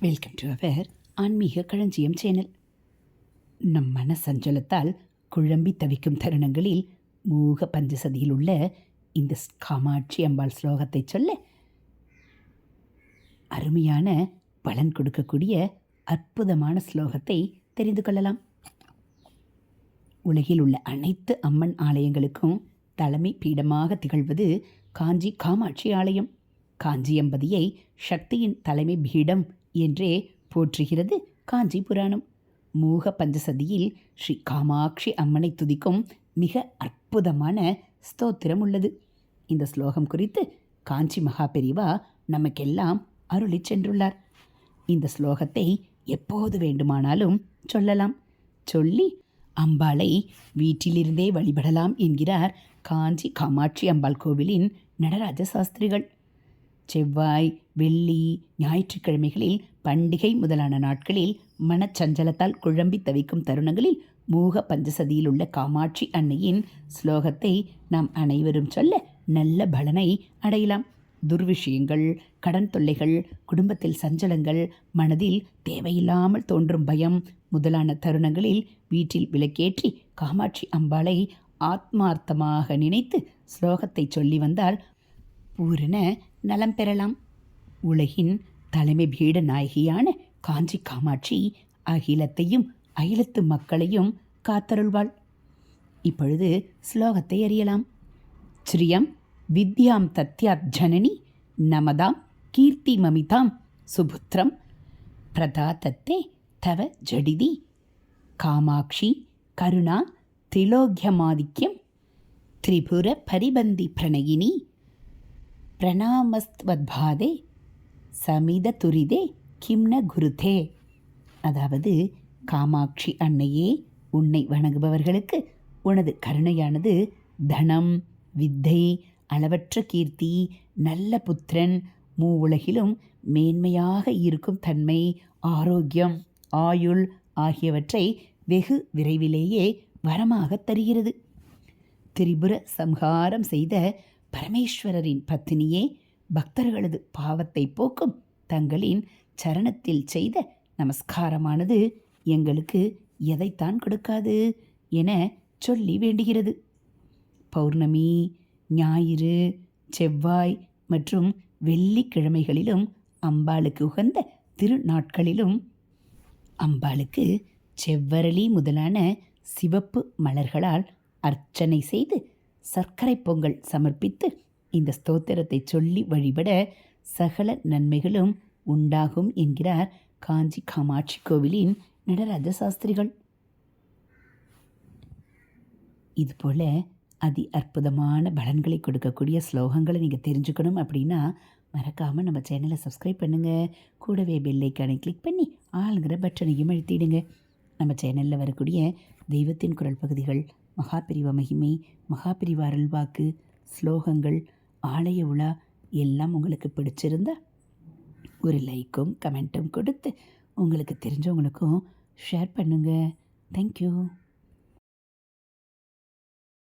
Welcome to our ஆன்மீக களஞ்சியம் channel. நம் மன சஞ்சலத்தால் குழம்பி தவிக்கும் தருணங்களில் மூக பஞ்சசதியில் உள்ள இந்த ஸ் காமாட்சி அம்பாள் ஸ்லோகத்தை சொல்ல அருமையான பலன் கொடுக்கக்கூடிய அற்புதமான ஸ்லோகத்தை தெரிந்து கொள்ளலாம். உலகில் உள்ள அனைத்து அம்மன் ஆலயங்களுக்கும் தலைமை பீடமாக திகழ்வது காஞ்சி காமாட்சி ஆலயம். காஞ்சி என்பதியை சக்தியின் தலைமை பீடம் என்றே போற்றுகிறது காஞ்சி புராணம். மூக பஞ்சசதியில் ஸ்ரீ காமாட்சி அம்மனை துதிக்கும் மிக அற்புதமான ஸ்தோத்திரம் உள்ளது. இந்த ஸ்லோகம் குறித்து காஞ்சி மகாபெரிவா நமக்கெல்லாம் அருளிச் சென்றுள்ளார். இந்த ஸ்லோகத்தை எப்போது வேண்டுமானாலும் சொல்லலாம். சொல்லி அம்பாளை வீட்டிலிருந்தே வழிபடலாம் என்கிறார் காஞ்சி காமாட்சி அம்பாள் கோவிலின் நடராஜ சாஸ்திரிகள். செவ்வாய் வெள்ளி ஞாயிற்றுக்கிழமைகளில் பண்டிகை முதலான நாட்களில் மனச்சஞ்சலத்தால் குழம்பி தவிக்கும் தருணங்களில் மூக பஞ்சசதியில் உள்ள காமாட்சி அன்னையின் ஸ்லோகத்தை நாம் அனைவரும் சொல்ல நல்ல பலனை அடையலாம். துர்விஷயங்கள் கடன் தொல்லைகள் குடும்பத்தில் சஞ்சலங்கள் மனதில் தேவையில்லாமல் தோன்றும் பயம் முதலான தருணங்களில் வீட்டில் விளக்கேற்றி காமாட்சி அம்பாளை ஆத்மார்த்தமாக நினைத்து ஸ்லோகத்தை சொல்லி வந்தால் பூரண நலம் பெறலாம். உலகின் தலைமை பீட நாயகியான காஞ்சி காமாட்சி அகிலத்தையும் அகிலத்து மக்களையும் காத்தருள்வாள். இப்பொழுது ஸ்லோகத்தை அறியலாம். ஸ்ரீயம் வித்யாம் தத்யாத் ஜனனி நமதாம் கீர்த்தி மமிதாம் சுபுத்திரம் பிரதாதத்தே தவ ஜடிதி காமாட்சி கருணா திலோக்கியமாதித்யம் திரிபுர பரிபந்தி பிரணயினி பிரணாமஸ்த்வத்பாதே சமித துரிதே கிம்ன குருதே. அதாவது காமாட்சி அன்னையே உன்னை வணங்குபவர்களுக்கு உனது கருணையானது தனம் வித்தை அளவற்ற கீர்த்தி நல்ல புத்திரன் மூ உலகிலும் மேன்மையாக இருக்கும் தன்மை ஆரோக்கியம் ஆயுள் ஆகியவற்றை வெகு விரைவிலேயே வரமாக தருகிறது. திரிபுர சம்ஹாரம் செய்த பரமேஸ்வரரின் பத்தினியே பக்தர்களது பாவத்தை போக்கும் தங்களின் சரணத்தில் செய்த நமஸ்காரமானது எங்களுக்கு எதைத்தான் கொடுக்காது என சொல்லி வேண்டுகிறது. பௌர்ணமி ஞாயிறு செவ்வாய் மற்றும் வெள்ளிக்கிழமைகளிலும் அம்பாளுக்கு உகந்த திருநாட்களிலும் அம்பாளுக்கு செவ்வரளி முதலான சிவப்பு மலர்களால் அர்ச்சனை செய்து சர்க்கரை பொங்கல் சமர்ப்பித்து இந்த ஸ்தோத்திரத்தை சொல்லி வழிபட சகல நன்மைகளும் உண்டாகும் என்கிறார் காஞ்சி காமாட்சி கோவிலின் நடராஜ சாஸ்திரிகள் இதுபோல் அதி அற்புதமான பலன்களை கொடுக்கக்கூடிய ஸ்லோகங்களை நீங்கள் தெரிஞ்சுக்கணும் அப்படின்னா மறக்காமல் நம்ம சேனலை சப்ஸ்கிரைப் பண்ணுங்கள் கூடவே பெல்லைக்கானை கிளிக் பண்ணி ஆளுங்கிற பட்டனையும் அழுத்திடுங்க. நம்ம சேனலில் வரக்கூடிய தெய்வத்தின் குரல் பகுதிகள் மகாபிரிவ மகிமை மகாபிரிவ அருள்வாக்கு ஸ்லோகங்கள் ஆலய உலா எல்லாம் உங்களுக்கு பிடிச்சிருந்தா ஒரு லைக்கும் கமெண்ட்டும் கொடுத்து உங்களுக்கு தெரிஞ்சவங்களுக்கும் ஷேர் பண்ணுங்கள் தேங்க்யூ